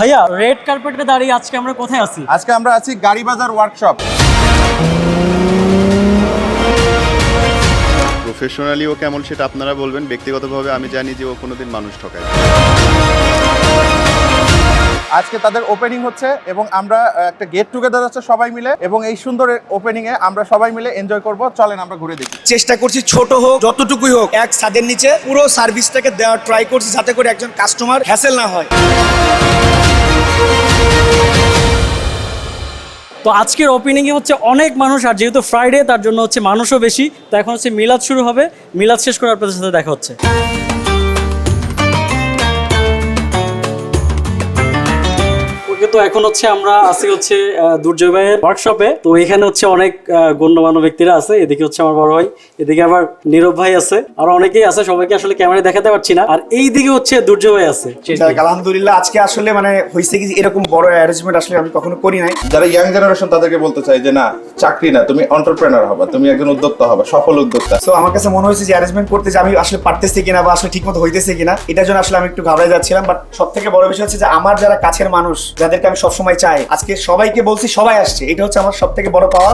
ভাইয়া রেড কার্পেটে দাঁড়িয়ে আজকে আমরা কোথায় আছি? আজকে আমরা আছি গাড়ি বাজার ওয়ার্কশপ প্রফেশনালি ও কেমন সেটা আপনারা বলবেন ব্যক্তিগতভাবে আমি জানি যে ও কোনোদিন মানুষ ঠকায় আজকে তাদের ওপেনিং হচ্ছে এবং আমরা একটা গেট টুগেদার হচ্ছে সবাই মিলে এবং এই সুন্দর ওপেনিং এ আমরা সবাই মিলে এনজয় করব। চলেন আমরা ঘুরে দেখি। চেষ্টা করছি ছোট হোক যতটুকুই হোক এক ছাদের নিচে পুরো সার্ভিসটাকে দেওয়ার ট্রাই করছি যাতে করে একজন কাস্টমার হ্যাসেল না হয়। তো আজকের ওপেনিংয়ে হচ্ছে অনেক মানুষ, আর যেহেতু ফ্রাইডে তার জন্য হচ্ছে মানুষও বেশি, তো এখন হচ্ছে মিলাদ শুরু হবে। মিলাদ শেষ করে আপনাদের সাথে দেখা হচ্ছে। তো এখন হচ্ছে আমরা আছি হচ্ছে দুর্জয় ভাইয়ের ওয়ার্কশপে তো এখানে হচ্ছে অনেক গণ্যমান্য ব্যক্তিরা আছে। এদিকে হচ্ছে আমার বড় ভাই এদিকে আবার নীরব ভাই আছে। আর অনেকেই আছে সবাইকে আসলে ক্যামেরায় দেখাতে পারছি না। আর এই দিকে হচ্ছে দুর্জয় ভাই আছে। আলহামদুলিল্লাহ আজকে আসলে মানে হয়েছে কি এরকম বড় অ্যারেঞ্জমেন্ট আসলে আমি কখনো করি নাই। যারা ইয়াং জেনারেশন তাদেরকে বলতে চাই যে না চাকরি না তুমি অন্টারপ্রেনার হবা তুমি একজন উদ্যোক্তা হবা সফল উদ্যোক্তা। তো আমার কাছে মনে হয়েছে যে অ্যারেঞ্জমেন্ট করতে যে আমি আসলে পারতেছি কিনা বা আসলে ঠিকমতো হইতেছে কিনা এটার জন্য আসলে আমি একটু ঘাবড়ে যাচ্ছিলাম। বাট সব থেকে বড় বিষয় হচ্ছে যে আমার যারা কাছের মানুষ যাদেরকে আমি সবসময় চাই। আজকে সবাইকে বলছি, সবাই আসছে। এটা হচ্ছে আমার সব থেকে বড় পাওয়া